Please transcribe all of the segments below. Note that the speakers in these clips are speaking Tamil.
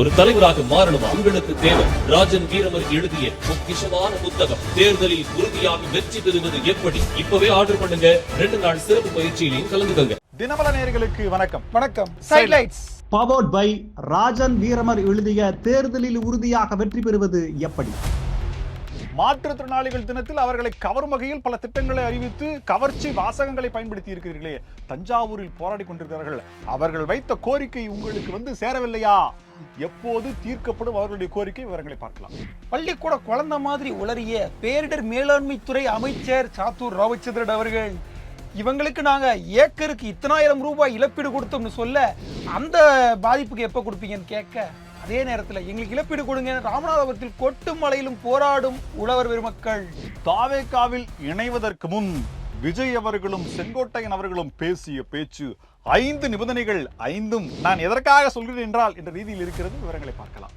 ஒரு தலைவராக மாறணும் உங்களுக்கு தேவை. ராஜன் வீரமர் எழுதிய பொக்கிஷமான புத்தகம். தேர்தலில் உறுதியாக வெற்றி பெறுவது எப்படி? இப்பவே ஆர்டர் பண்ணுங்க. ரெண்டு நாள் சிறப்பு பயிற்சியிலையும் கலந்துக்கங்க. தினமல நேயர்களுக்கு வணக்கம். வணக்கம். சைட்லைட்ஸ் பவர்ட் பை ராஜன் வீரமர் எழுதிய தேர்தலில் உறுதியாக வெற்றி பெறுவது எப்படி? மாற்றுத்திறனாளிகள் தினத்தில் அவர்களை கவரும் வகையில் பல திட்டங்களை அறிவித்து கவர்ச்சி வாசகங்களை பயன்படுத்தி இருக்கிறீர்களே தஞ்சாவூரில் போராடி கொண்டிருக்கிறார்கள். அவர்கள் வைத்த கோரிக்கை உங்களுக்கு வந்து சேரவில்லையா? எப்போது தீர்க்கப்படும் அவர்களுடைய கோரிக்கை? விவரங்களை பார்க்கலாம். பள்ளிக்கூட குழந்தை மாதிரி உளறிய பேரிடர் மேலாண்மை துறை அமைச்சர் சாத்தூர் ராமச்சந்திரன் அவர்கள் இவங்களுக்கு நாங்க ஏக்கருக்கு இத்தனாயிரம் ரூபாய் இழப்பீடு கொடுத்தோம்னு சொல்ல அந்த பாதிப்புக்கு எப்ப கொடுப்பீங்கன்னு கேட்க அதே நேரத்தில் எங்களுக்கு இழப்பீடு கொடுங்க. ராமநாதபுரத்தில் கொட்டு மலையிலும் போராடும் உழவர் பெருமக்கள். தாவேக்காவில் இணைவதற்கு முன் விஜய் அவர்களும் செங்கோட்டையன் அவர்களும் பேசிய பேச்சு ஐந்து நிபந்தனைகள் ஐந்தும் நான் எதற்காக சொல்கிறேன் என்றால் என்ற ரீதியில் இருக்கிறது விவரங்களை பார்க்கலாம்.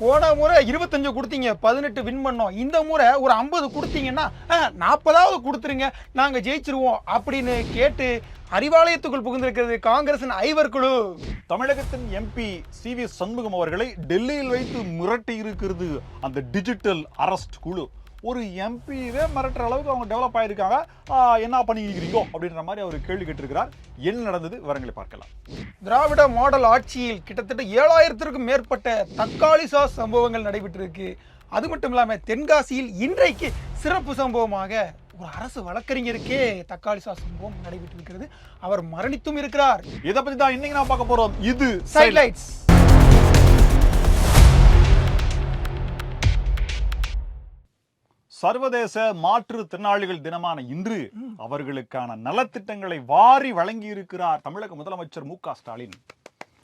போன முறை இருபத்தஞ்சு கொடுத்தீங்க பதினெட்டு வின் பண்ணோம். இந்த முறை ஒரு ஐம்பது கொடுத்தீங்கன்னா நாற்பதாவது கொடுத்துருங்க நாங்கள் ஜெயிச்சிருவோம் அப்படின்னு கேட்டு அறிவாலயத்துக்குள் புகுந்திருக்கிறது காங்கிரசின் ஐவர் குழு. தமிழகத்தின் எம்பி சி வி சண்முகம் அவர்களை டெல்லியில் வைத்து மிரட்டி இருக்கிறது அந்த டிஜிட்டல் அரஸ்ட் குழு. ஒரு எம்பிவே மிரட்டுற அளவுக்கு அவங்க டெவலப் ஆயிருக்காங்க. ஆஹ், என்ன பண்ணிக்கிறீங்க? அப்படின்ற மாதிரி அவர் கேள்வி கேட்டிருக்கிறார். என்ன நடந்தது? விவரங்களை பார்க்கலாம். திராவிட மாடல் ஆட்சியில் கிட்டத்தட்ட ஏழாயிரத்திற்கும் மேற்பட்ட தக்காளி சாஸ் சம்பவங்கள் நடைபெற்றிருக்கு. அது மட்டும் இல்லாம தென்காசியில் இன்றைக்கு சிறப்பு சம்பவமாக ஒரு அரசு வழக்கறிஞருக்கே தக்காளி சாஸ் சம்பவம் நடைபெற்றிருக்கிறது. அவர் மரணித்தும் இருக்கிறார். இதை பத்தி தான் இன்னைக்கு நான் பார்க்க போறோம். இது சைட்லைட்ஸ் சர்வதேச மாற்றுத்திறனாளிகள் தினமான இன்று அவர்களுக்கான நலத்திட்டங்களை வாரி வழங்கி இருக்கிறார் தமிழக முதலமைச்சர் மு ஸ்டாலின்.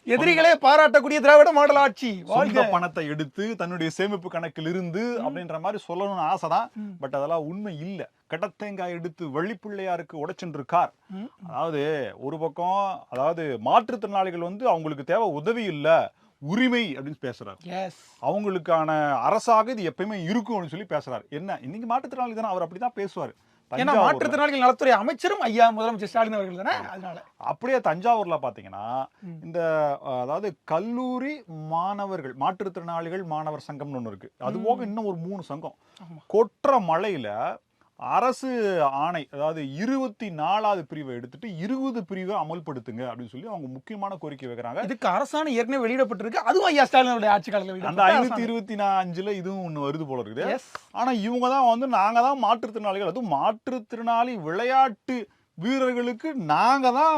எதிரிகளே பாராட்டக்கூடிய திராவிட மாடல் ஆட்சி. வாழ்க. பணத்தை எடுத்து தன்னுடைய சேமிப்பு கணக்கில் இருந்து அப்படின்ற மாதிரி சொல்லணும்னு ஆசைதான். பட் அதெல்லாம் உண்மை இல்ல. கடத்தேங்காய் எடுத்து வெள்ளிப்பிள்ளையாருக்கு உடைச்சென்றிருக்கார். அதாவது ஒரு பக்கம் அதாவது மாற்றுத்திறனாளிகள் வந்து அவங்களுக்கு தேவை உதவி இல்ல. உரிமை அப்படின்னு பேசுறாரு. அவங்களுக்கான அரசாக இது எப்பயுமே இருக்கும் அப்படின்னு சொல்லி பேசுறாரு. என்ன? இன்னைக்கு மாற்றுத்திறனாளி தானே? அவர் அப்படிதான் பேசுவார். ஏன்னா. மாற்றுத்திறனாளிகள் நலத்துறை அமைச்சரும் ஐயா முதலமைச்சர் ஸ்டாலின் அவர்கள் தானே? அதனால. அப்படியே தஞ்சாவூர்ல பாத்தீங்கன்னா இந்த அதாவது கல்லூரி மாணவர்கள் மாற்றுத்திறனாளிகள் மாணவர் சங்கம்னு ஒண்ணு இருக்கு. அது போக இன்னும் ஒரு மூணு சங்கம். கொற்ற மலையில அரசு ஆணை அதாவது இருபத்தி நாலாவது பிரிவை எடுத்துட்டு இருபது பிரிவை அமல்படுத்துங்க அப்படின்னு சொல்லி அவங்க முக்கியமான கோரிக்கை வைக்கிறாங்க. இதுக்கு அரசாணை ஏற்கனவே வெளியிடப்பட்டிருக்கு. அதுவும் ஐயா ஸ்டாலினுடைய ஆட்சி காலத்தில் அந்த ஐநூத்தி இருபத்தி அஞ்சுல இதுவும் ஒண்ணு வருது போல இருக்குது. ஆனா இவங்க தான் வந்து நாங்க தான் மாற்றுத்திறனாளிகள். அதுவும் மாற்றுத்திறனாளி விளையாட்டு வீரர்களுக்கு நாங்க தான்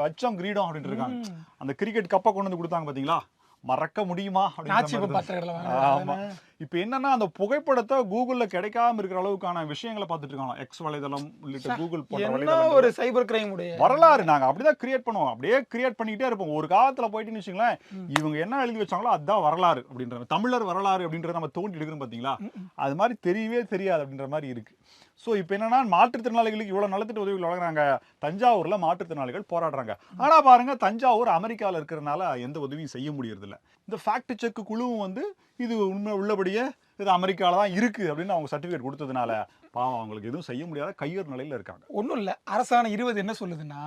வச்சோம் கிரீடம் அப்படின்ட்டு இருக்காங்க. அந்த கிரிக்கெட் கப்பை கொண்டு வந்து கொடுத்தாங்க பாத்தீங்களா? மறக்க முடியுமா ஆமா. இப்போ என்னன்னா அந்த புகைப்படத்தை கூகுள்ல கிடைக்காம இருக்கிற அளவுக்கான விஷயங்களை பார்த்துட்டு இருக்காங்க எக்ஸ் வலைதளம் உள்ளிட்ட கூகுள் போன்ற ஒரு சைபர் கிரைம் வரலாறு நாங்க அப்படிதான் கிரியேட் பண்ணுவோம். அப்படியே கிரியேட் பண்ணிக்கிட்டே இருப்போம். ஒரு காலத்துல போயிட்டுன்னு வச்சுங்களேன் இவங்க என்ன எழுதி வச்சாங்களோ அதுதான் வரலாறு அப்படின்ற தமிழர் வரலாறு அப்படின்றத நம்ம தோண்டி எடுக்கிறோம் பாத்தீங்களா? அது மாதிரி தெரியவே தெரியாது அப்படின்ற மாதிரி இருக்கு. ஸோ இப்போ என்னன்னா மாற்றுத்திறனாளிகளுக்கு இவ்வளோ நலத்திட்ட உதவிகள் வழங்குறாங்க. தஞ்சாவூரில் மாற்றுத்திறனாளிகள் போராடுறாங்க. ஆனால் பாருங்கள் தஞ்சாவூர் அமெரிக்காவில் இருக்கிறனால எந்த உதவியும் செய்ய முடியறதில்ல. இந்த ஃபேக்ட் செக் குழுவும் வந்து இது உண்மை உள்ளபடியே இது அமெரிக்காவில் தான் இருக்குது அப்படின்னு அவங்க சர்டிஃபிகேட் கொடுத்ததுனால பாவம் அவங்களுக்கு எதுவும் செய்ய முடியாத கையர் நிலையில் இருக்காங்க. ஒன்றும் இல்லை. அரசாணை இருபது என்ன சொல்லுதுன்னா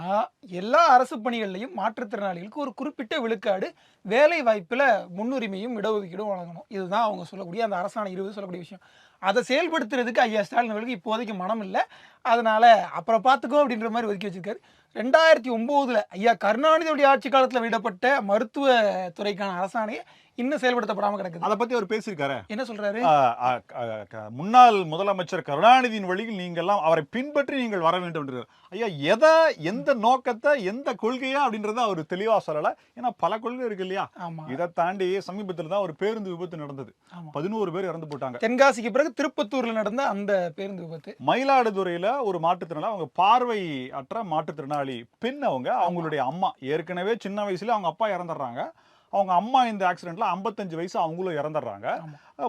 எல்லா அரசு பணிகள்லையும் மாற்றுத்திறனாளிகளுக்கு ஒரு குறிப்பிட்ட விழுக்காடு வேலை வாய்ப்பில் முன்னுரிமையும் இடஒதுக்கீடும் வழங்கணும். இதுதான் அவங்க சொல்லக்கூடிய அந்த அரசாணை இருபது சொல்லக்கூடிய விஷயம். அதை செயல்படுத்துறதுக்கு ஐயா ஸ்டாலின் அவர்களுக்கு இப்போதைக்கு மனம் இல்லை அதனால் அப்புறம் பார்த்துக்கோ அப்படின்ற மாதிரி ஒதுக்கி வச்சிருக்காரு. ரெண்டாயிரத்தி ஒம்போதுல ஐயா கருணாநிதியுடைய ஆட்சி காலத்தில் விடப்பட்ட மருத்துவ துறைக்கான அரசாணையை இன்னும் செயல்படுத்தப்படாமல் கிடக்குது. அதை பத்தி அவர் பேசியிருக்காரு. என்ன சொல்றாரு? முன்னாள் முதலமைச்சர் கருணாநிதியின் வழியில் நீங்கள் எல்லாம் அவரை பின்பற்றி நீங்கள் வர வேண்டும் என்று ஐயா எதை எந்த நோக்கத்தை எந்த கொள்கையா அப்படின்றத அவர் தெளிவா சொல்லல. ஏன்னா பல கொள்கை இருக்கு இல்லையா? இதை தாண்டி சமீபத்தில் தான் ஒரு பேருந்து விபத்து நடந்தது. பதினோரு பேர் இறந்து போட்டாங்க தென்காசிக்கு பிறகு திருப்பத்தூர்ல நடந்த அந்த பேருந்து விபத்து. மயிலாடுதுறையில ஒரு மாற்றுத்திறனாளி அவங்க பார்வை அற்ற மாற்றுத்திறனாளி. பெண் அவங்க அவங்களுடைய அம்மா. ஏற்கனவே சின்ன வயசுல அவங்க அப்பா இறந்துடுறாங்க. அவங்க அம்மா இந்த ஆக்சிடென்ட்ல 55 வயசு அவங்களும் இறந்துடுறாங்க.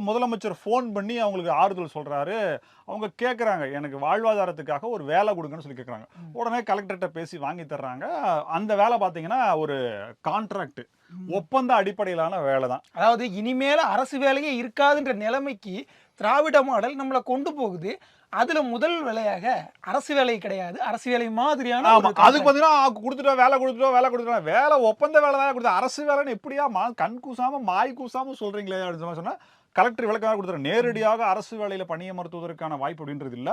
முதலமைச்சர் ஃபோன் பண்ணி அவங்களுக்கு ஆறுதல் சொல்றாரு. அவங்க கேட்குறாங்க எனக்கு வாழ்வாதாரத்துக்காக ஒரு வேலை கொடுங்கன்னு சொல்லி கேட்குறாங்க உடனே கலெக்டர்கிட்ட பேசி வாங்கி தர்றாங்க. அந்த வேலை பார்த்தீங்கன்னா ஒரு கான்ட்ராக்ட் ஒப்பந்த அடிப்படையிலான வேலை தான் அதாவது இனிமேல அரசு வேலையே இருக்காதுன்ற நிலைமைக்கு திராவிட மாடல் நம்மளை கொண்டு போகுது. அதுல முதல் வேலையாக அரசு வேலை கிடையாது. அரசு வேலை மாதிரியான அதுக்கு. பாத்தீங்கன்னா கொடுத்துட்டோம் வேலை கொடுத்துட்டோம் வேலை கொடுத்துட்டோம். வேலை ஒப்பந்த வேலை தான் கொடுத்தா அரசு வேலைன்னு எப்படியா மா கண் கூசாம மாய் கூசாம சொல்றீங்களே அப்படின்னு சொன்னா கலெக்டர் விளக்கம் கொடுத்துரு நேரடியாக அரசு வேலையில பணியமர்த்துவதற்கான வாய்ப்பு அப்படின்றது இல்ல.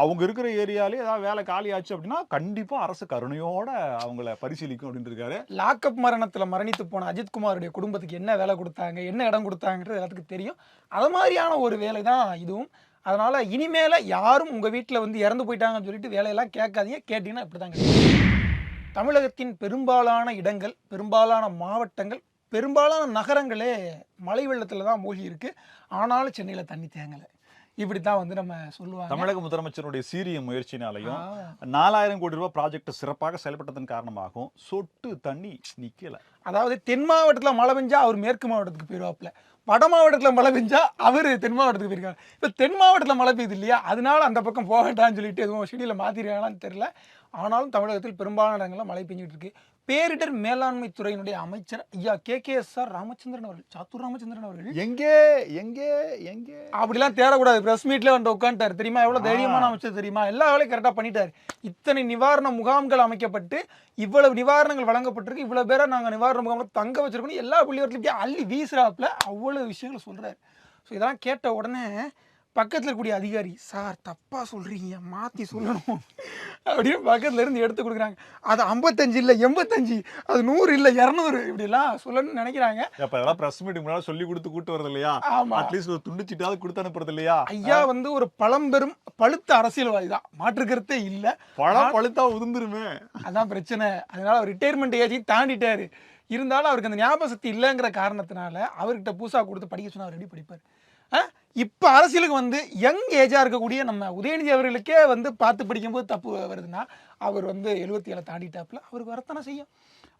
அவங்க இருக்கிற ஏரியாலே ஏதாவது வேலை காலி ஆச்சு அப்படின்னா கண்டிப்பா அரசு கருணையோட அவங்கள பரிசீலிக்கும் இருக்காரு. லாக்அப் மரணத்துல மரணித்து போன அஜித்குமாருடைய குடும்பத்துக்கு என்ன வேலை கொடுத்தாங்க என்ன இடம் கொடுத்தாங்கன்றது எல்லாத்துக்கும் தெரியும். அது மாதிரியான ஒரு வேலை தான் இதுவும். அதனால இனிமேல யாரும் உங்க வீட்டில் வந்து இறந்து போயிட்டாங்கன்னு சொல்லிட்டு வேலையெல்லாம் கேட்காதீங்க. கேட்டீங்கன்னா இப்படிதாங்க தமிழகத்தின் பெரும்பாலான இடங்கள் பெரும்பாலான மாவட்டங்கள் பெரும்பாலான நகரங்களே மழை வெள்ளத்துல தான் மூழ்கி இருக்கு ஆனாலும் சென்னையில தண்ணி தேங்கலை. இப்படி தான் வந்து நம்ம சொல்லுவாங்க. தமிழக முதலமைச்சருடைய சீரிய முயற்சினாலையும். நாலாயிரம் கோடி ரூபாய் ப்ராஜெக்ட் சிறப்பாக செயல்பட்டதன் காரணமாகவும் சொட்டு தண்ணி நிக்கல. அதாவது தென் மாவட்டத்தில் மழை பெஞ்சா அவர் மேற்கு மாவட்டத்துக்கு போயிடுவாப்புல வட மாவட்டத்தில் மழை பெஞ்சா அவர் தென் மாவட்டத்துக்கு போயிருக்காரு. இப்போ தென் மாவட்டத்தில் மழை பெய்யுது இல்லையா அதனால அந்த பக்கம் போகட்டான்னு சொல்லிட்டு எதுவும் ஷெடியில் மாற்றிருக்காங்களான்னு தெரில ஆனாலும் தமிழகத்தில் பெரும்பாலான இடங்களில் மழை பெஞ்சிட்டு இருக்கு. பேரிடர் மேலாண்மை துறையினுடைய அமைச்சர் ஐயா K K S R Ramachandran அவர்கள் சாத்தூர் ராமச்சந்திரன் அவர்கள். எங்கே எங்கே எங்கே? அப்படிலாம் தேடக்கூடாது. பிரஸ் மீட்ல வந்து உட்காந்துட்டாரு தெரியுமா? எவ்வளவு தைரியமான அமைச்சர் தெரியுமா? எல்லா வேலையும் கரெக்டா பண்ணிட்டாரு. இத்தனை நிவாரண முகாம்கள் அமைக்கப்பட்டு இவ்வளவு நிவாரணங்கள் வழங்கப்பட்டிருக்கு. இவ்வளவு பேரை நாங்க நிவாரண முகாம்ல தங்க வச்சிருக்கோம் எல்லா புள்ளிவரத்துலையும் அள்ளி வீசுறாப்புல அவ்வளவு விஷயங்கள் சொல்றாரு. ஸோ இதெல்லாம் கேட்ட உடனே பக்கத்தில் இருக்கக்கூடிய அதிகாரி சார் தப்பா சொல்றீங்க மாத்தி சொல்லணும். அப்படின்னு பக்கத்துல இருந்து எடுத்து கொடுக்குறாங்க. அது ஐம்பத்தஞ்சு இல்லை எண்பத்தஞ்சு அது நூறு இல்லை இரநூறு இப்படிலாம் சொல்லணும்னு நினைக்கிறாங்க. அப்ப இதெல்லாம் பிரஸ் மீட்டிங் முன்னாடி சொல்லி கொடுத்து கூட்டு வரது இல்லையா? ஆமா. அட்லீஸ்ட் ஒரு துண்டு சீட்டாவது கொடுத்து அனுப்புறது இல்லையா? ஐயா வந்து ஒரு பழம்பெரும் பழுத்த அரசியல்வாதி தான். மாற்று கருத்தே இல்லை. பழம் பழுத்தா உதிர்ந்துருமே. அதான் பிரச்சனை. அதனால அவர் ரிட்டையர்மெண்ட் ஏஜையும் தாண்டிட்டாரு. இருந்தாலும் அவருக்கு அந்த ஞாபக சக்தி இல்லைங்கிற காரணத்தினால அவர்கிட்ட பூசா கொடுத்து படிக்க சொன்னா அவர் எப்படி படிப்பார்? இப்போ அரசியலுக்கு வந்து யங் ஏஜாக இருக்கக்கூடிய நம்ம உதயநிதி அவர்களுக்கே வந்து பார்த்து படிக்கும்போது தப்பு வருதுன்னா அவர் வந்து எழுபத்தி ஏழை தாண்டிட்டாப்புல அவருக்கு வரத்தானே செய்யும்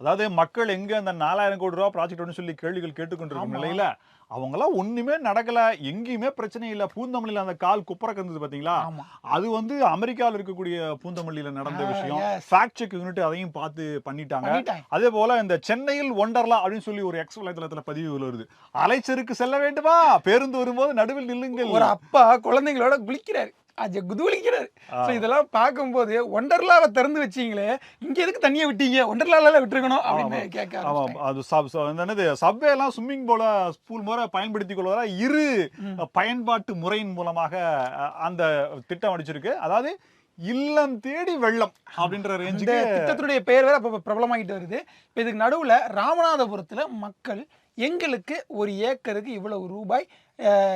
அதாவது மக்கள் எங்க அந்த நாலாயிரம் கோடி ரூபாய் ப்ராஜெக்ட் சொல்லி கேள்விகள் கேட்டுக்கொண்டிருக்கும். நிலையில அவங்களாம் ஒண்ணுமே நடக்கல எங்கேயுமே பிரச்சனை இல்ல. பூந்தமல்லியில அந்த கால் குப்புற கந்தது பாத்தீங்களா? அது வந்து அமெரிக்கால இருக்கக்கூடிய பூந்தமல்லியில நடந்த விஷயம். ஃபேக்ட் செக் யூனிட் அதையும் பார்த்து பண்ணிட்டாங்க. பண்ணிட்டாங்க. அதே போல இந்த சென்னையில் ஒண்டர்லா அப்படின்னு சொல்லி ஒரு எக்ஸ் வலைதளத்துல பதிவு வருது. அலைச்சருக்கு செல்ல வேண்டுமா? பேருந்து வரும்போது நடுவில் நில்லுங்கள். ஒரு அப்பா குழந்தைங்களோட குளிக்கிறாரு. அஜ குதுகுலிக்கிறாரு ஸோ இதெல்லாம் பார்க்கும்போது ஒண்டர்லாவை திறந்து வச்சீங்களே இங்க எதுக்கு தண்ணியை விட்டீங்க? ஒண்டர்லால விட்டுருக்கணும் அப்படின்னு கேட்க ஆமா ஆரம்பிச்சிட்டாங்க. அது சப் என்னது சப்வே எல்லாம் ஸ்விம்மிங் போல ஸ்பூல் முறை பயன்படுத்திக் கொள்வதா? இரு பயன்பாட்டு முறையின் மூலமாக அந்த திட்டம் அடிச்சிருக்கு. அதாவது இல்லம் தேடி வெள்ளம் அப்படின்ற ரேஞ்சுக்கு திட்டத்தினுடைய பெயர் வேற பிரபலமாகிட்டு வருது. இப்போ இதுக்கு நடுவுல ராமநாதபுரத்துல மக்கள் எங்களுக்கு ஒரு ஏக்கருக்கு இவ்வளவு ரூபாய்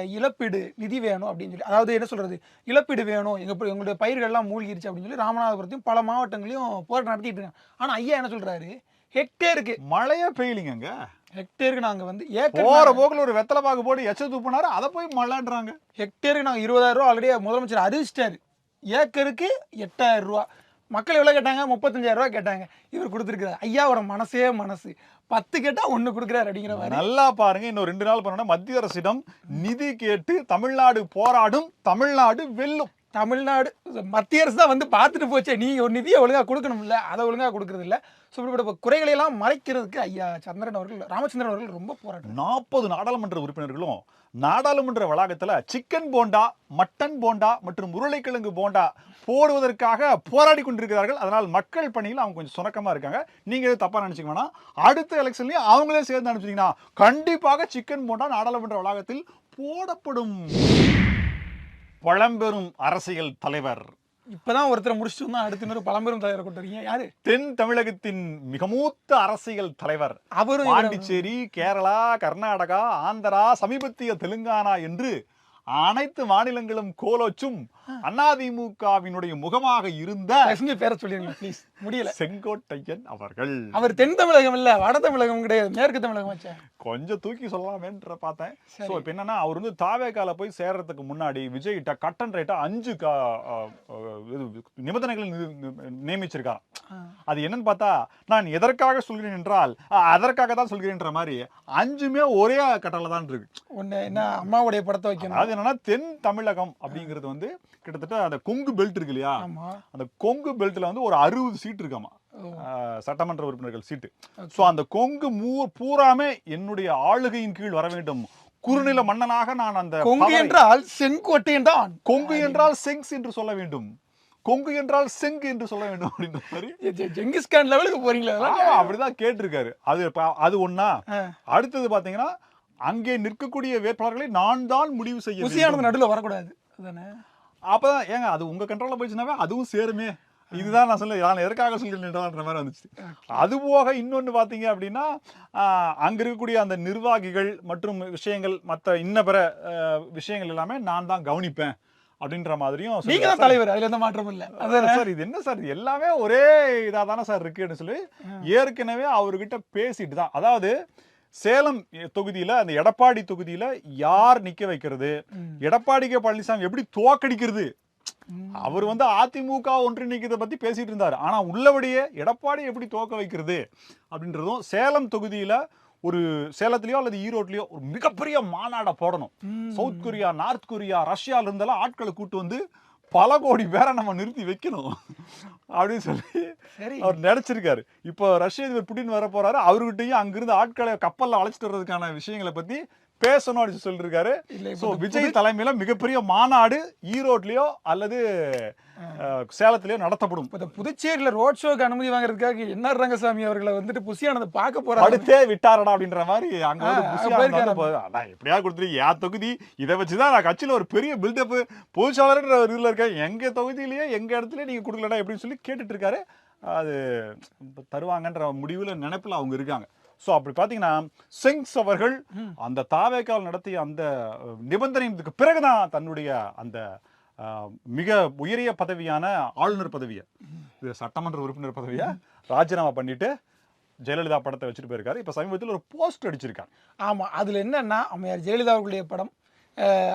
இழப்பீடு நிதி வேணும் அப்படின்னு சொல்லி அதாவது என்ன சொல்றது? இழப்பீடு வேணும். எங்க ப- எங்களுடைய பயிர்கள்லாம் மூழ்கிருச்சு அப்படின்னு சொல்லி ராமநாதபுரத்தையும் பல மாவட்டங்களையும் போராட்டம் நடத்திட்டு இருக்காங்க. ஆனா ஐயா என்ன சொல்றாரு? ஹெக்டேருக்கு மழையே பெய்யலிங்க ஹெக்டேருக்கு நாங்க வந்து ஏக்கர் போற போக்குல ஒரு வெத்தலை பாக்கு போட்டு எச்ச துப்புனாரு அதை போய் மழைன்றாங்க. ஹெக்டேருக்கு நாங்கள் இருபதாயிரம் ரூபா ஆல்ரெடி முதலமைச்சர் அறிவிச்சிட்டாரு. ஏக்கருக்கு எட்டாயிரம் ரூபா. மக்கள் எவ்வளோ கேட்டாங்க? முப்பத்தஞ்சாயிரம் ரூபா கேட்டாங்க. இவர் கொடுத்துருக்காரு ஐயாவோட மனசே மனசு. பத்து கேட்டா ஒன்று கொடுக்குறாரு அப்படிங்கிற மாதிரி. நல்லா பாருங்க. இன்னும் ரெண்டு நாள் பண்ணோம்னா மத்திய அரசிடம் நிதி கேட்டு தமிழ்நாடு போராடும் தமிழ்நாடு வெல்லும். தமிழ்நாடு மத்திய அரசு தான் வந்து பார்த்துட்டு போச்சே. நீங்க ஒரு நிதியை ஒழுங்கா கொடுக்கணும்ல. அதை ஒழுங்கா கொடுக்கறது இல்ல ஸோ இப்படிப்பட்ட குறைகளை எல்லாம் மறைக்கிறதுக்கு ஐயா சந்திரன் அவர்கள் ராமச்சந்திரன் அவர்கள் ரொம்ப போராட்டம். நாற்பது நாடாளுமன்ற உறுப்பினர்களும் நாடாளுமன்ற வளாகத்தில் சிக்கன் போண்டா மட்டன் போண்டா மற்றும் உருளைக்கிழங்கு போண்டா போடுவதற்காக போராடி கொண்டிருக்கிறார்கள். அதனால் மக்கள் பணியில் அவங்க கொஞ்சம் சுணக்கமாக இருக்காங்க. நீங்கள் எதுவும் தப்பாக நினைச்சுக்க வேணாம். அடுத்த எலெக்ஷன்லேயும் அவங்களே சேர்ந்து அனுப்பிச்சிங்கன்னா கண்டிப்பாக சிக்கன் போண்டா நாடாளுமன்ற வளாகத்தில் போடப்படும். பழம்பெரும் அரசியல் தலைவர். இப்பதான் ஒருத்தரை முடிச்சுட்டு வந்தா அடுத்த இன்னொரு பழம்பெரும் தலைவரை கொண்டு யாரு? தென் தமிழகத்தின் மிக மூத்த அரசியல் தலைவர் அவரும் பாண்டிச்சேரி கேரளா கர்நாடகா ஆந்திரா சமீபத்திய தெலுங்கானா என்று அனைத்து மாநிலங்களும் கோலோச்சும் அதிமுகவினுடைய முகமாக இருந்த பேரை சொல்லிருங்க ப்ளீஸ் முடியல. செங்கோட்டையன் அவர்கள். அவர் தென் தமிழகம் இல்ல வட தமிழகம் கிடையாது மேற்கு தமிழகம் கொஞ்சம் தூக்கி சொல்லலாமேன்ற பார்த்தேன். ஸோ இப்போ என்னன்னா அவர் வந்து தாவேக்கால போய் சேர்றதுக்கு முன்னாடி விஜய்கிட்ட கட் அண்ட் ரைட்டா அஞ்சு நிபந்தனைகள் நியமிச்சிருக்காராம். அது என்னன்னு பார்த்தா நான் எதற்காக சொல்கிறேன் என்றால் அதற்காக தான் சொல்கிறேன்ற மாதிரி அஞ்சுமே ஒரே கட்டளை தான் இருக்கு. ஒண்ணு என்ன அம்மாவுடைய படத்தை வைக்கணும். அதாவது என்னன்னா தென் தமிழகம் அப்படிங்கிறது வந்து கிட்டத்தட்ட அந்த கொங்கு பெல்ட் இருக்கு இல்லையா? அந்த கொங்கு பெல்ட்ல வந்து ஒரு அறுபது சீட் இருக்காமா? சட்டமன்ற உறுப்பினர்கள் சீட்டு ஸோ அந்த கொங்கு மூ பூராமே என்னுடைய ஆளுகையின் கீழ் வர வேண்டும். குறுநில மன்னனாக நான் அந்த கொங்கு என்றால் செங்கோட்டை என்றான் கொங்கு என்றால் செங்ஸ் என்று சொல்ல வேண்டும். கொங்கு என்றால் செங்கு என்று சொல்ல வேண்டும் அப்படின்ற மாதிரி. ஜெங்கிஸ்கான் லெவலுக்கு போறீங்களா அப்படிதான் கேட்டிருக்காரு. அது அது ஆ. அடுத்தது பாத்தீங்கன்னா அங்கே நிற்கக்கூடிய வேட்பாளர்களை நான் தான் முடிவு செய்ய. நடுவுல வரக்கூடாது. அதானே அப்பதான் ஏங்க அது உங்க கண்ட்ரோல்ல போயிடுச்சுனாவே அதுவும் சேருமே. இதுதான் நான் சொல்ல நான் எதற்காக சொல்லின்ற மாதிரி வந்துச்சு. அது போக இன்னொன்னு பாத்தீங்க அப்படின்னா அங்க இருக்கக்கூடிய அந்த நிர்வாகிகள் மற்றும் விஷயங்கள் மத்த இன்ன பிற விஷயங்கள் எல்லாமே நான் தான் கவனிப்பேன் அப்படின்ற மாதிரியும் நீங்க. தான் தலைவர் அதுல எந்த மாற்றமும் இல்ல. அதானே சார் இது என்ன சார் இது எல்லாமே ஒரே இதா தானே சார் இருக்குன்னு சொல்லி ஏற்கனவே அவர்கிட்ட பேசிட்டு தான். அதாவது சேலம் தொகுதியில அந்த எடப்பாடி தொகுதியில யார் நிக்க வைக்கிறது? எடப்பாடி கே பழனிசாமி எப்படி தோக்கடிக்கிறது? அவர் வந்து அதிமுக ஒன்றிணைக்கிறத பத்தி பேசிட்டு இருந்தாரு. ஆனா உள்ளபடியே எடப்பாடி எப்படி தோக்க வைக்கிறது? அப்படின்றதும் சேலம் தொகுதியில ஒரு சேலத்திலயோ அல்லது ஈரோட்லயோ ஒரு மிகப்பெரிய மாநாடை போடணும். சவுத் கொரியா நார்த் கொரியா ரஷ்யால இருந்தெல்லாம் ஆட்களை கூட்டு வந்து பல கோடி பேரை நம்ம நிறுத்தி வைக்கணும். அப்படின்னு சொல்லி அவர் நினைச்சிருக்காரு. இப்போ ரஷ்ய அதிபர் புடின் வர போறாரு. அவர்கிட்டயும் அங்கிருந்து ஆட்களை கப்பல்ல அழைச்சிட்டு வர்றதுக்கான விஷயங்களை பத்தி பேசணும் அப்படின்னு சொல்லியிருக்காரு ஸோ விஜய் தலைமையில மிகப்பெரிய மாநாடு ஈரோட்லயோ அல்லது சேலத்திலயோ நடத்தப்படும். இப்ப இந்த புதுச்சேரியில ரோட் ஷோக்கு அனுமதி வாங்குறதுக்காக என்ன ரங்கசாமி அவர்களை வந்துட்டு புசியானதை பார்க்க போறாரு படுத்தே விட்டாரடா அப்படின்ற மாதிரி அங்க வந்து எப்படியா கொடுத்துரு என் தொகுதி? இதை வச்சுதான் நான் கட்சியில ஒரு பெரிய பில்டப் பொதுச்சாளர்ன்ற ஒரு இதுல இருக்கேன். எங்க தொகுதியிலேயே எங்க இடத்துல நீங்க கொடுக்கலடா எப்படின்னு சொல்லி கேட்டுட்டு இருக்காரு. அது தருவாங்கன்ற முடிவுல நினைப்புல அவங்க இருக்காங்க. ஸோ அப்படி பார்த்தீங்கன்னா சிங்ஸ் அவர்கள் அந்த தாவேக்கால் நடத்திய அந்த நிபந்தனைக்கு பிறகுதான் தன்னுடைய அந்த மிக உயரிய பதவியான ஆளுநர் பதவியை. இது சட்டமன்ற உறுப்பினர் பதவியை ராஜினாமா பண்ணிட்டு ஜெயலலிதா படத்தை வச்சுட்டு போயிருக்காரு. இப்போ சமீபத்தில் ஒரு போஸ்ட் அடிச்சிருக்காங்க ஆமா அதுல என்னன்னா அம்மையார் ஜெயலலிதா அவர்களுடைய படம்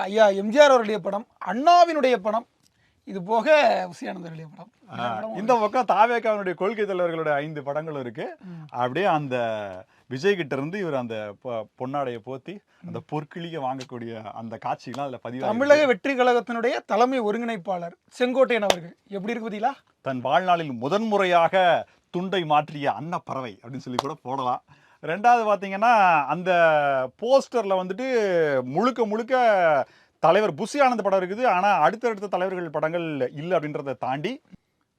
ஐயா எம்ஜிஆர் அவருடைய படம் அண்ணாவினுடைய படம் இது போக புசியானந்த் அவருடைய படம். இந்த பக்கம் தாவேக்காவினுடைய கொள்கை தலைவர்களுடைய ஐந்து படங்களும் இருக்கு. அப்படியே அந்த விஜய் கிட்ட இருந்து இவர் அந்த பொன்னாடைய போத்தி அந்த பொற்கிளிய வாங்கக்கூடிய அந்த காட்சிகள்லாம் அதுல பதிவு தமிழக வெற்றி கழகத்தினுடைய தலைமை ஒருங்கிணைப்பாளர் செங்கோட்டையன் அவர்கள் எப்படி இருக்கு தன் வாழ்நாளில் முதன்முறையாக துண்டை மாற்றிய அன்னப்பறவை அப்படின்னு சொல்லி கூட போடலாம். ரெண்டாவது பார்த்தீங்கன்னா அந்த போஸ்டரில் வந்துட்டு முழுக்க முழுக்க தலைவர் புஷி ஆனந்த் படம் இருக்குது. ஆனால் அடுத்தடுத்த தலைவர்கள் படங்கள் இல்லை அப்படின்றத தாண்டி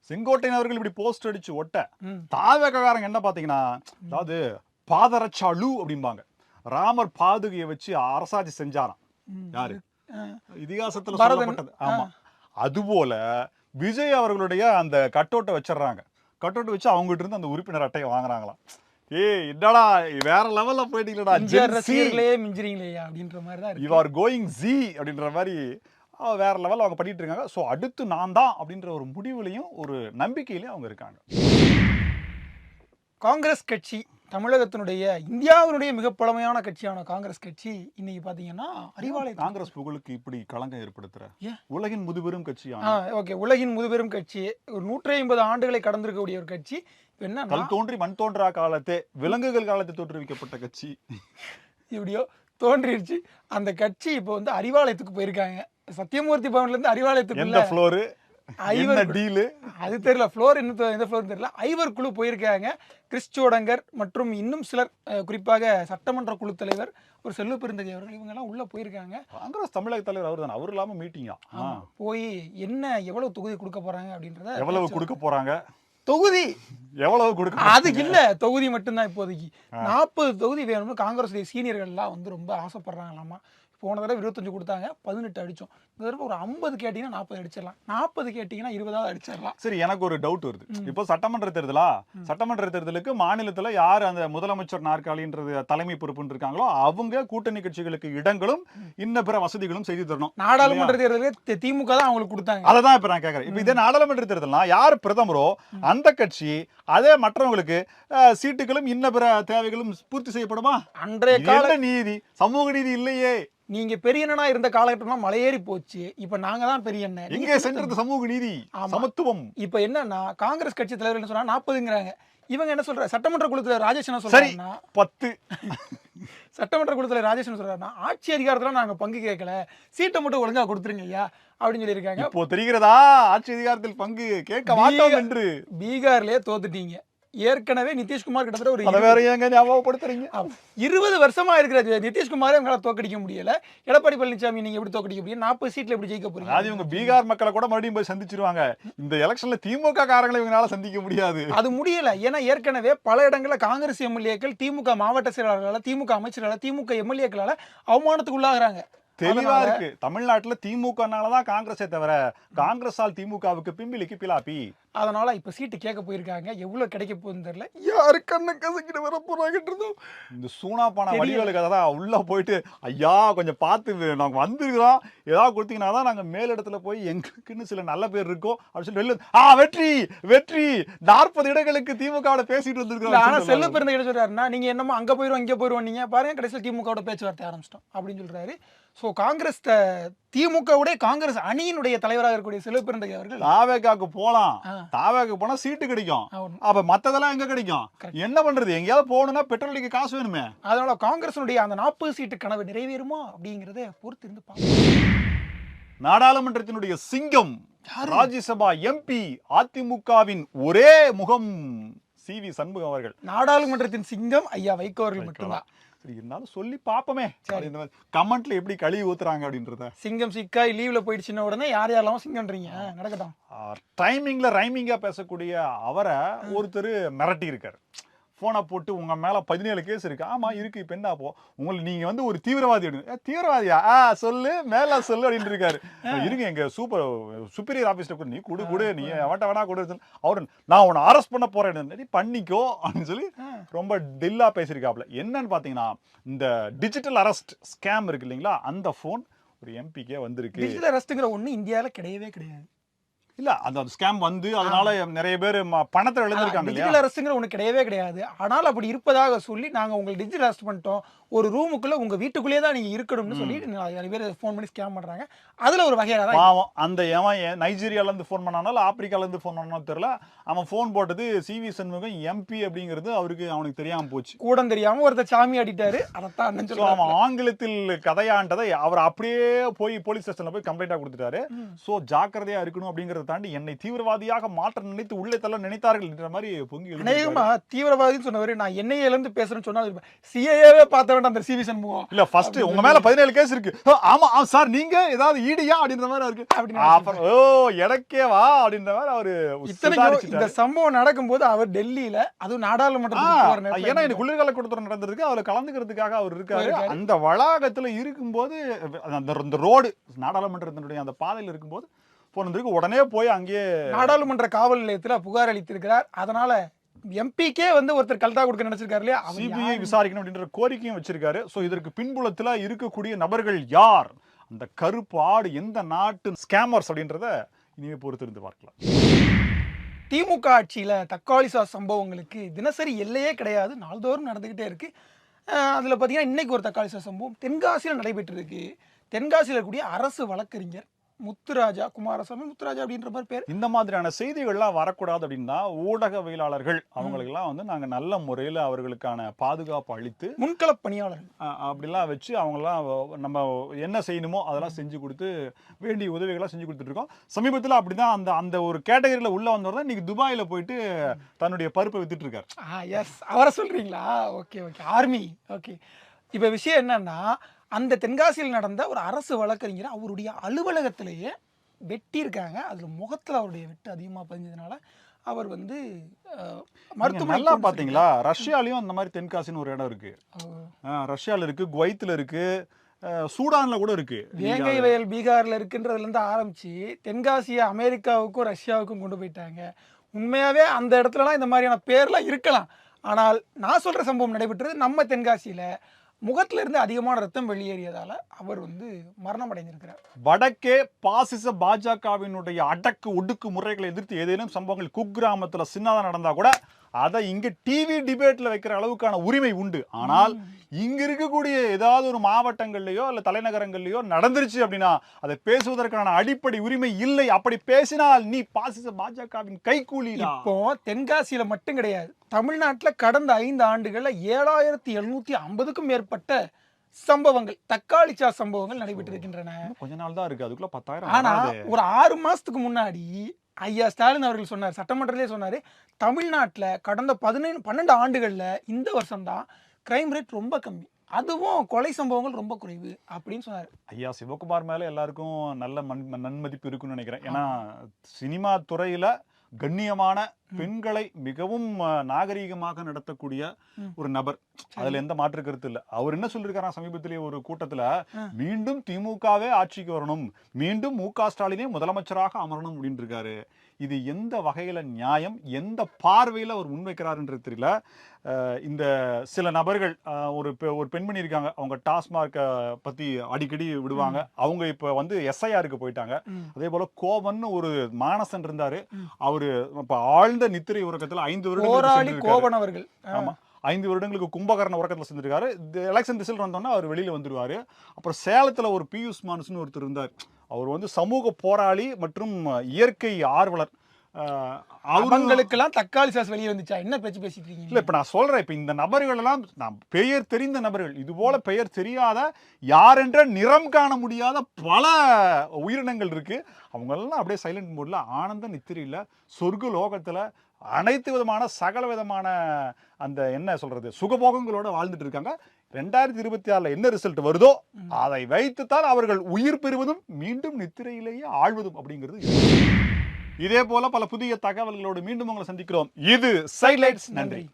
செங்கோட்டையன் அவர்கள் இப்படி போஸ்ட் அடிச்சு ஒட்ட ம். தாவகக்காரங்க என்ன பார்த்தீங்கன்னா அதாவது பாதரச்சாலு அப்படிம்பாங்க. ராமர் பாதுகையை வச்சு அரசாட்சி செஞ்சாராம். யாரு? இதிகாசத்துல. சொல்லப்பட்டது. ஆமா. அதுபோல விஜய் அவர்களுடைய அந்த கட்டோட்டை வச்சிடுறாங்க கட்டோட்டை வச்சு அவங்ககிட்ட இருந்து அந்த உறுப்பினர் அட்டையை வாங்குறாங்களாம். ஏய் என்னடா வேற லெவல்ல போயிட்டீங்களடா ரசிகர்களே மிஞ்சிறீங்களேயா அப்படின்ற மாதிரி தான் யூ ஆர் கோயிங் ஜி அப்படின்ற மாதிரி வேற லெவல்ல அவங்க பண்ணிட்டு இருக்காங்க. ஸோ அடுத்து நான் தான் அப்படின்ற ஒரு முடிவுலையும் ஒரு நம்பிக்கையிலையும் அவங்க இருக்காங்க. காங்கிரஸ் கட்சி தமிழகத்தினுடைய இந்தியாவினுடைய மிக பழமையான கட்சியான காங்கிரஸ் கட்சி இன்னைக்கு பாத்தீங்கன்னா அறிவாலயம் காங்கிரஸ் புகழுக்கு இப்படி களங்கம் ஏற்படுத்துற? உலகின் முதுபெரும் ஆ கட்சியான ஓகே. உலகின் முதுபெரும் கட்சி. ஒரு நூற்றி ஐம்பது ஆண்டுகளை கடந்திருக்கக்கூடிய ஒரு கட்சி. இப்ப என்னன்னா கல் தோன்றி மண் தோன்றா காலத்தே விலங்குகள் காலத்தை தோற்றுவிக்கப்பட்ட கட்சி. இப்படியோ தோன்றிருச்சு அந்த கட்சி இப்போ வந்து அறிவாலயத்துக்கு போயிருக்காங்க. சத்தியமூர்த்தி பவன்ல இருந்து அறிவாலயத்துக்குள்ள எந்த ஃப்ளோரு ஐவர் டீலு? அது தெரியல. ஃப்ளோர் என்ன தெ- எந்த ஃப்ளோர் தெரியல. ஐவர் குழு போயிருக்காங்க. கிறிஸ்டோடங்கர் மற்றும் இன்னும் சிலர் குறிப்பாக சட்டமன்ற குழு தலைவர் ஒரு செல்வ பெருந்தகை அவர்கள் இவங்க எல்லாம் உள்ள போயிருக்காங்க. காங்கிரஸ் தமிழக தலைவர் அவர் அவர் இல்லாம மீட்டிங்கா. போய் என்ன எவ்வளவு தொகுதி கொடுக்க போறாங்க அப்படின்றத எவ்வளவு கொடுக்க போறாங்க? தொகுதி! எவ்வளவு கொடுக்க அது இல்ல. தொகுதி மட்டும்தான் இப்போதைக்கு. நாற்பது தொகுதி வேணும்னு காங்கிரஸ் சீனியர்கள் எல்லாம் வந்து ரொம்ப ஆசைப்படுறாங்களாமா. போன தடவை இருபத்தஞ்சு கொடுத்தாங்க பதினெட்டு அடிச்சோம். இந்த தடவை ஒரு ஐம்பது கேட்டீங்கன்னா நாற்பது அடிச்சிடலாம். நாற்பது கேட்டீங்கன்னா இருபதாவது அடிச்சிடலாம். சரி எனக்கு ஒரு டவுட் வருது. இப்போ சட்டமன்ற தேர்தலா? சட்டமன்ற தேர்தலுக்கு மாநிலத்துல யார் அந்த முதலமைச்சர் நாற்காலின்றது தலைமை பொறுப்புன்னு இருக்காங்களோ அவங்க கூட்டணி கட்சிகளுக்கு இடங்களும் இன்ன பிற வசதிகளும் செய்து தரணும். நாடாளுமன்ற தேர்தலே திமுக தான் அவங்களுக்கு கொடுத்தாங்க. அததான் இப்ப நான் கேக்குறேன். இப்ப இதே நாடாளுமன்ற தேர்தல்னா யார் பிரதமரோ அந்த கட்சி அதே மற்றவங்களுக்கு சீட்டுகளும் இன்ன பிற தேவைகளும் பூர்த்தி செய்யப்படுமா? அன்றைய கால நீதி? சமூக நீதி இல்லையே. நீங்க பெரியண்ணனா இருந்த காலகட்டம்லாம் மலையேறி போச்சு. இப்ப நாங்க தான் பெரியண்ணன் நீங்க இங்கே சென்றது? சமூக நீதி. சமத்துவம். இப்ப என்னன்னா காங்கிரஸ் கட்சி தலைவர் என்ன சொன்னா நாற்பதுங்கிறாங்க. இவங்க என்ன சொல்ற சட்டமன்ற குழு தலைவர் ராஜேஷ் என்ன சரி சொல்றாருன்னா பத்து. சட்டமன்ற குழு தலைவர் ராஜேஷ் என்ன சொல்றாருன்னா ஆட்சி அதிகாரத்துல நாங்க பங்கு கேட்கல சீட்டை மட்டும் ஒழுங்கா கொடுத்துருங்க ஐயா அப்படின்னு சொல்லியிருக்காங்க. இப்போ தெரிகிறதா? ஆட்சி அதிகாரத்தில் பங்கு கேட்க மாட்டோம் என்று. பீகார்லயே தோத்துட்டீங்க. ஏற்கனவே நிதிஷ்குமார் கிட்டத்தட்ட ஒரு அதை வேற ஏங்க ஞாபகப்படுத்துறீங்க. இருபது வருஷமா இருக்கிற நிதிஷ்குமாரே உங்களால தோக்கடிக்க முடியல. எடப்பாடி பழனிசாமி நீங்க எப்படி தோக்கடிக்க முடியும்? நாற்பது சீட்ல எப்படி ஜெயிக்க போறீங்க? அதாவது இவங்க பீகார் மக்களை கூட மறுபடியும் போய் சந்திச்சிருவாங்க. இந்த எலெக்ஷன்ல திமுக காரங்களை இவங்களால சந்திக்க முடியாது. அது முடியல. ஏன்னா ஏற்கனவே பல இடங்கள்ல காங்கிரஸ் எம்எல்ஏக்கள் திமுக மாவட்ட செயலாளர்களால திமுக அமைச்சர்களால திமுக எம்எல்ஏக்களால அவமானத்துக்கு உள்ளாகிறாங்க. தெளிவா இருக்கு. தமிழ்நாட்டுல திமுகனாலதான் காங்கிரஸே தவிர காங்கிரஸால் திமுகவுக்கு பிம்பிலிக்கு பிலாப்பி. அதனால இப்ப சீட்டு கேட்க போயிருக்காங்க. எவ்வளவு கிடைக்க போகுதுன்னு தெரியல. யாரு கண்ணு கசக்கிட்டு வர இருந்தோம். இந்த சூனாப்பான தெரியல. வடிவேலுக்கு அதான் உள்ள போயிட்டு ஐயா கொஞ்சம் பார்த்து நாங்க வந்திருக்கிறோம். ஏதாவது கொடுத்தீங்கன்னா தான் நாங்க மேலிடத்துல போய் எங்களுக்குன்னு சில நல்ல பேர் இருக்கோம் அப்படின்னு சொல்லி வெளில ஆ வெற்றி வெற்றி. நாற்பது இடங்களுக்கு திமுகவோட பேசிட்டு இல்ல, ஆனா செல்ல பிறந்த என்ன சொல்றாருன்னா நீங்க என்னமோ அங்க போயிருவோம் இங்க போயிருவோம் நீங்க பாருங்க கடைசியில் திமுகவோட பேச்சுவார்த்தை ஆரம்பிச்சிட்டோம். அப்படின்னு சொல்றாரு. சோ காங்கிரஸ் திமுகவுடைய காங்கிரஸ் அணியினுடைய தலைவராக இருக்கக்கூடிய செல்வ பிறந்தகை அவர்கள் தாவேக்காக்கு போலாம். ஆ. தாவேக்கு போனா சீட்டு கிடைக்கும். அப்ப மத்ததெல்லாம் எங்க கிடைக்கும். என்ன பண்றது? எங்கேயாவது போகணும்னா பெட்ரோல் அடிக்க காசு வேணுமே. அதனால காங்கிரஸினுடைய அந்த நாற்பது சீட்டு கனவு நிறைவேறுமா அப்படிங்கறத பொறுத்து இருந்து பார்ப்போம் நாடாளுமன்றத்தினுடைய சிங்கம்? ராஜ்யசபா எம்பி அதிமுகவின் ஒரே முகம் சி வி சண்முகம் அவர்கள். நாடாளுமன்றத்தின் சிங்கம் ஐயா வைகோ அவர்கள் மட்டும்தான். சரி இருந்தாலும் சொல்லி பாப்போமே கமெண்ட்ல எப்படி கழுவி ஊத்துறாங்க அப்படின்றத. சிங்கம் சிக்காய் லீவ்ல போயிடுச்சுன்ன உடனே யார் யாரெல்லாம் சிங்கம்ன்றீங்க நடக்கட்டும். டைமிங்ல ரைமிங்கா பேசக்கூடிய அவரை ஒருத்தர் மிரட்டி இருக்காரு போனை போட்டு உங்க மேல பதினேழு கேஸ் இருக்கு. ஆமா இருக்கு. இப்ப என்ன அப்போ உங்களுக்கு நீங்க வந்து ஒரு தீவிரவாதி. "ஏ, தீவிரவாதியா? ஆ சொல்லு. மேல சொல்லு அப்படின்னு இருக்காரு. இருங்க எங்க சூப்பர் சுப்பீரியர் ஆபீஸ்ல கூட நீ குடு குடு. நீ அவன்கிட்ட வேணா கொடு. அவரு நான் உன்னை அரெஸ்ட் பண்ண போறேன் நீ பண்ணிக்கோ. அப்படின்னு சொல்லி ரொம்ப டில்லா பேசியிருக்காப்ல என்னன்னு பாத்தீங்கன்னா இந்த டிஜிட்டல் அரெஸ்ட் ஸ்கேம் இருக்கு இல்லைங்களா? அந்த ஃபோன் ஒரு எம்பிக்கே வந்திருக்கு. டிஜிட்டல் அரெஸ்ட்டுங்கிற ஒண்ணு இந்தியால கிடையவே கிடையாது. இல்ல அந்த ஸ்கேம் வந்து அதனால நிறைய பேர் பணத்தை இழந்திருக்காங்க இல்லையா? டிஜிட்டல் அரெஸ்ட்டுங்கிற ஒண்ணு கிடையவே கிடையாது. ஆனால் அப்படி இருப்பதாக சொல்லி நாங்க உங்களுக்கு டிஜிட்டல் அரெஸ்ட் பண்ணிட்டோம். ஒரு ரூமுக்குள்ள உங்க வீட்டுக்குள்ளேயே தான் நீங்க இருக்கணும்னு சொல்லி நிறைய பேர் ஃபோன் பண்ணி ஸ்கேம் பண்றாங்க. அதுல ஒரு வகையா தான் பாவம் அந்த எவன் நைஜீரியால இருந்து ஃபோன் பண்ணானோ இல்ல ஆப்பிரிக்கால இருந்து ஃபோன் பண்ணானோ தெரியல அவன் ஃபோன் போட்டது சிவி சண்முகம் எம்பி அப்படிங்கிறது அவருக்கு அவனுக்கு தெரியாம போச்சு. கூட தெரியாம ஒருத்தர் சாமி ஆடிட்டாரு. சொல்லுவாங்க அவன் ஆங்கிலத்தில் கதையாண்டதை அவர் அப்படியே போய் போலீஸ் ஸ்டேஷன்ல போய் கம்ப்ளைண்டா கொடுத்துட்டாரு. சோ ஜாக்கிரதையா இருக்கணும் அப்படிங்கறத தாண்டி என்னை தீவிரவாதியாக மாற்ற நினைத்து உள்ளே தள்ள நினைத்தார்கள் என்ற மாதிரி பொங்கி. அநேகமா தீவிரவாதின்னு சொன்னவரு நான் என்னையில இருந்து பேசுறேன்னு சொன்னா சிஏவே பார்த்த வேண்டாம் அந்த சிவி சண்முகம் இல்ல ஃபர்ஸ்ட் உங்க மேல பதினேழு கேஸ் இருக்கு ஆமா சார் நீங்க ஏதாவது ஈடியா அப்படின்ற மாதிரி இருக்கு அப்படின்னு ஓ எனக்கே வா அப்படின்ற மாதிரி அவரு இத்தனைக்கும் இந்த. சம்பவம் நடக்கும்போது அவர் டெல்லியில அதுவும் நேரத்துல ஏன்னா இந்த குளிர்கால கூட்டத்தொடர் நடந்திருக்கு அதுல கலந்துக்கிறதுக்காக அவர் இருக்காரு. அந்த வளாகத்துல இருக்கும்போது அந்த ரோடு நாடாளுமன்றத்தினுடைய அந்த பாதையில இருக்கும்போது போன் வந்திருக்கு உடனே போய் அங்கேயே நாடாளுமன்ற காவல் நிலையத்துல புகார் அளித்திருக்கிறார். அதனால எம்பிக்கே வந்து ஒருத்தர் கல்தா கொடுக்க நினைச்சிருக்காரு இல்லையா? சிபிஐ? விசாரிக்கணும் அப்படின்ற கோரிக்கையும் வச்சிருக்காரு. சோ இதற்கு பின்புலத்துல இருக்கக்கூடிய நபர்கள் யார்? அந்த கருப்பு ஆடு எந்த நாட்டு ஸ்கேமர்ஸ் அப்படின்றத இனிமே பொறுத்திருந்து பார்க்கலாம். திமுக ஆட்சியில தக்காளி சாஸ் சம்பவங்களுக்கு தினசரி எல்லையே கிடையாது. நாள்தோறும் நடந்துகிட்டே இருக்கு. அஹ் அதுல பாத்தீங்கன்னா இன்னைக்கு ஒரு தக்காளி சாஸ் சம்பவம் தென்காசியில் நடைபெற்று இருக்கு. தென்காசியில் இருக்கக்கூடிய அரசு வழக்கறிஞர் முத்துராஜா குமாரசாமி முத்துராஜா அப்படின்ற மாதிரி பேர். இந்த மாதிரியான செய்திகள்லாம் வரக்கூடாது அப்படின்னா ஊடகவியலாளர்கள் அவங்களுக்கெல்லாம் வந்து நாங்க நல்ல முறையில அவர்களுக்கான பாதுகாப்பு அளித்து முன்கள பணியாளர்கள். அப்படிலாம் வச்சு அவங்களாம் நம்ம என்ன செய்யணுமோ அதெல்லாம் செஞ்சு கொடுத்து வேண்டிய உதவிகளாக செஞ்சு கொடுத்துட்டு இருக்கோம். சமீபத்தில் அப்படிதான் அந்த அந்த ஒரு கேட்டகரியில் உள்ள வந்தவர் தான் இன்னைக்கு துபாயில போயிட்டு தன்னுடைய பருப்பை ஆ எஸ் அவரை சொல்றீங்களா? Okay okay. ஆர்மி. ஓகே. இப்போ விஷயம் என்னன்னா அந்த தென்காசியில் நடந்த ஒரு அரசு வழக்கறிஞர் அவருடைய அலுவலகத்திலேயே வெட்டியிருக்காங்க. அதுல முகத்துல அவருடைய வெட்டு அதிகமா பதிஞ்சதுனால அவர் வந்து மருத்துவமனை பாத்தீங்களா? ரஷ்யாலயும் அந்த மாதிரி தென்காசின்னு ஒரு இடம் இருக்கு. ரஷ்யால இருக்கு குவைத்தில் இருக்கு சூடான்ல கூட இருக்கு. வேங்கை வயல் பீகார்ல இருக்குன்றதுல இருந்து ஆரம்பிச்சு தென்காசியை அமெரிக்காவுக்கும் ரஷ்யாவுக்கும் கொண்டு போயிட்டாங்க. உண்மையாவே அந்த இடத்துலலாம் இந்த மாதிரியான பேர்லாம் இருக்கலாம். ஆனால் நான் சொல்ற சம்பவம் நடைபெற்றது நம்ம தென்காசியில. முகத்துல இருந்து அதிகமான ரத்தம் வெளியேறியதால அவர் வந்து மரணம் அடைந்திருக்கிறார் வடக்கே பாசிச பாஜகவினுடைய அடக்கு ஒடுக்கு முறைகளை எதிர்த்து ஏதேனும் சம்பவங்கள் குக்கிராமத்தில் சின்னதாக நடந்தா கூட அதை இங்க டிவி டிபேட்ல வைக்கிற அளவுக்கான உரிமை உண்டு. ஆனால் இங்க இருக்கக்கூடிய ஏதாவது ஒரு மாவட்டங்கள்லயோ அல்ல தலைநகரங்கள்லயோ நடந்துருச்சு அப்படின்னா அதை பேசுவதற்கான அடிப்படை உரிமை இல்லை. அப்படி பேசினால் நீ பாசிச பாஜகவின் கைகூலிடா. இப்போ தென்காசியில மட்டும் கிடையாது. தமிழ்நாட்டுல கடந்த ஐந்து ஆண்டுகள்ல ஏழாயிரத்தி எழுநூத்தி ஐம்பதுக்கும் மேற்பட்ட சம்பவங்கள் தக்காளி சாஸ் சம்பவங்கள் நடைபெற்றிருக்கின்றன கொஞ்ச நாள் தான் இருக்கு. அதுக்குள்ள பத்தாயிரம் ஆனா. ஒரு ஆறு மாசத்துக்கு முன்னாடி ஐயா ஸ்டாலின் அவர்கள் சொன்னார் சட்டமன்றத்திலே சொன்னார் தமிழ்நாட்டில் கடந்த பதினேழு பன்னெண்டு ஆண்டுகளில் இந்த வருஷம்தான் கிரைம் ரேட் ரொம்ப கம்மி. அதுவும் கொலை சம்பவங்கள் ரொம்ப குறைவு அப்படின்னு சொன்னார். ஐயா சிவகுமார் மேல எல்லாருக்கும் நல்ல மண் நன்மதிப்பு இருக்குன்னு நினைக்கிறேன். ஏன்னா சினிமா துறையில கண்ணியமான பெண்களை மிகவும் நாகரீகமாக நடத்தக்கூடிய. ஒரு நபர். அதுல எந்த மாற்று கருத்து இல்ல. அவர் என்ன சொல்லிருக்காரா சமீபத்திலே ஒரு கூட்டத்துல. மீண்டும் திமுகவே ஆட்சிக்கு வரணும். மீண்டும் மு க ஸ்டாலினே முதலமைச்சராக அமரணும் அப்படின்னு இருக்காரு இது எந்த வகையில நியாயம் எந்த பார்வையில அவர் முன்வைக்கிறாருன்றது தெரியல. இந்த சில நபர்கள் ஒரு ஒரு பெண்மணி இருக்காங்க அவங்க டாஸ்மார்க்கை பத்தி அடிக்கடி விடுவாங்க. அவங்க இப்ப வந்து எஸ்ஐஆருக்கு போயிட்டாங்க. அதே போல கோவன்னு ஒரு மானசன் இருந்தாரு. அவரு இப்ப ஆழ்ந்த நித்திரை உறக்கத்துல ஐந்து சென்றிருக்காரு. கோவன் அவர்கள். ஆ. ஆமா. ஐந்து வருடங்களுக்கு கும்பகரண உறக்கத்துல செஞ்சிருக்காரு எலெக்ஷன் ரிசல்ட் வந்தோன்னா அவர் வெளியில வந்துருவாரு. அப்புறம் சேலத்துல ஒரு பியூஷ் மானுஸ்னு ஒருத்தர் இருந்தார். அவர் வந்து சமூக போராளி மற்றும் இயற்கை ஆர்வலர். அவங்களுக்கெல்லாம் தக்காளி சாஸ் வெளியே வந்துச்சா? என்ன பேச்சு பேசிட்டு இருக்கீங்க? இல்ல இப்ப நான் சொல்றேன். இப்ப இந்த நபர்கள் எல்லாம் நான் பெயர் தெரிந்த நபர்கள் இது போல பெயர் தெரியாத யாரென்ற நிறம் காண முடியாத பல உயிரினங்கள் இருக்கு. அவங்க எல்லாம் அப்படியே சைலண்ட் மோட்ல ஆனந்த நித்திரையில சொர்க்க லோகத்துல அனைத்து விதமான சகல விதமான அந்த என்ன சொல்றது சுகபோகங்களோட வாழ்ந்துட்டு இருக்காங்க. ரெண்டாயிரத்தி இருபத்தி ஆறுல என்ன ரிசல்ட் வருதோ அதை வைத்துத்தான் அவர்கள் உயிர் பெறுவதும் மீண்டும் நித்திரையிலேயே ஆழ்வதும் அப்படிங்கிறது. இதே போல பல புதிய தகவல்களோடு மீண்டும் உங்களை சந்திக்கிறோம். இது சைலைட்ஸ் நன்றி.